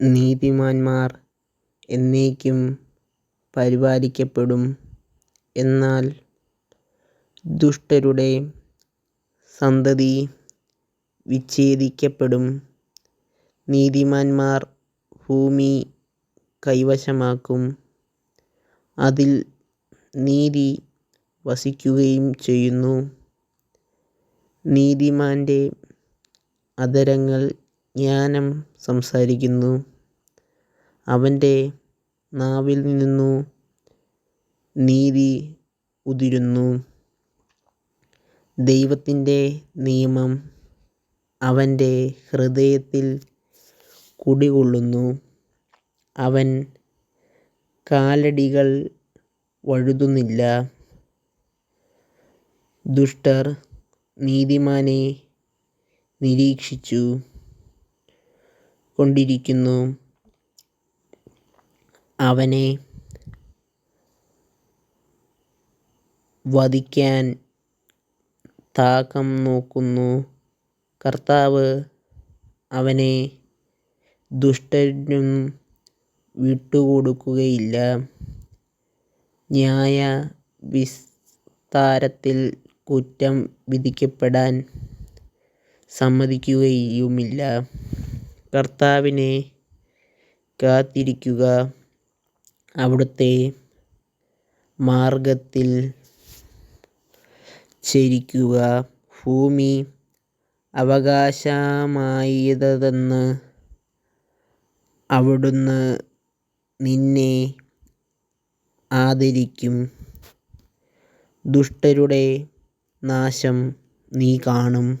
നീതിമാന്മാർ എന്നേക്കും പരിപാലിക്കപ്പെടും. എന്നാൽ ദുഷ്ടരുടെ സന്തതി വിച്ഛേദിക്കപ്പെടും. നീതിമാന്മാർ ഭൂമി കൈവശമാക്കും. അതിൽ നീതി വസിക്കുകയും ചെയ്യുന്നു. നീതിമാന്റെ അധരങ്ങൾ ജ്ഞാനം സംസാരിക്കുന്നു. അവന്റെ നാവിൽ നിന്നു നീതി ഉതിരുന്നു. ദൈവത്തിന്റെ നിയമം അവന്റെ ഹൃദയത്തിൽ കുടികൊള്ളുന്നു. അവൻ കാലടികൾ വഴുതുന്നില്ല. ദുഷ്ടർ നീതിമാനെ നിരീക്ഷിച്ചു. കൊണ്ടിരിക്കുന്നു. അവനെ വധിക്കാൻ താകം നോക്കുന്നു. കർത്താവ് അവനെ ദുഷ്ടനും വിട്ടുകൊടുക്കുകയില്ല. ന്യായ വിസ്താരത്തിൽ കുറ്റം വിധിക്കപ്പെടാൻ സമ്മതിക്കുകയുമില്ല. കർത്താവിനെ കാത്തിരിക്കുക. അവിടുത്തെ മാർഗത്തിൽ ചരിക്കുക. ഭൂമി അവകാശമായതെന്ന് അവിടുന്ന് നിന്നെ ആദരിക്കും. ദുഷ്ടരുടെ നാശം നീ കാണും.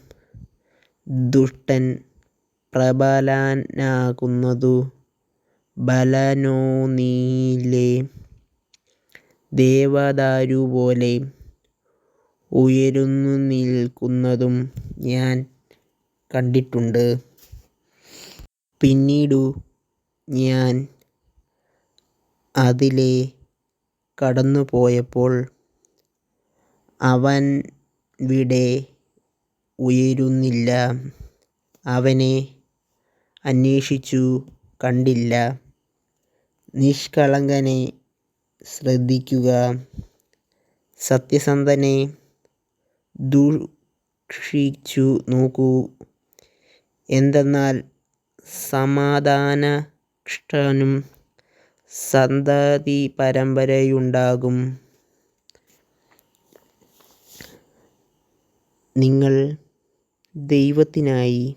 ദുഷ്ടൻ പ്രബലനാകുന്നതു ബലനോനിലെ ദേവദാരുപോലെ ഉയർന്നുനിൽക്കുന്നതും ഞാൻ കണ്ടിട്ടുണ്ട്. പിന്നീടു ഞാൻ അതിലെ കടന്നുപോയപ്പോൾ അവൻവിടെ ഉയരുന്നില്ല. അവനെ അന്വേഷിച്ചു കണ്ടില്ല. നിഷ്കളങ്കനെ ശ്രദ്ധിക്കുക. സത്യസന്ധനെ സൂക്ഷിച്ചു നോക്കൂ. എന്തെന്നാൽ സമാധാനഷ്ടനും സന്തതി പരമ്പരയുണ്ടാകും നിങ്ങൾ ദൈവത്തിനായി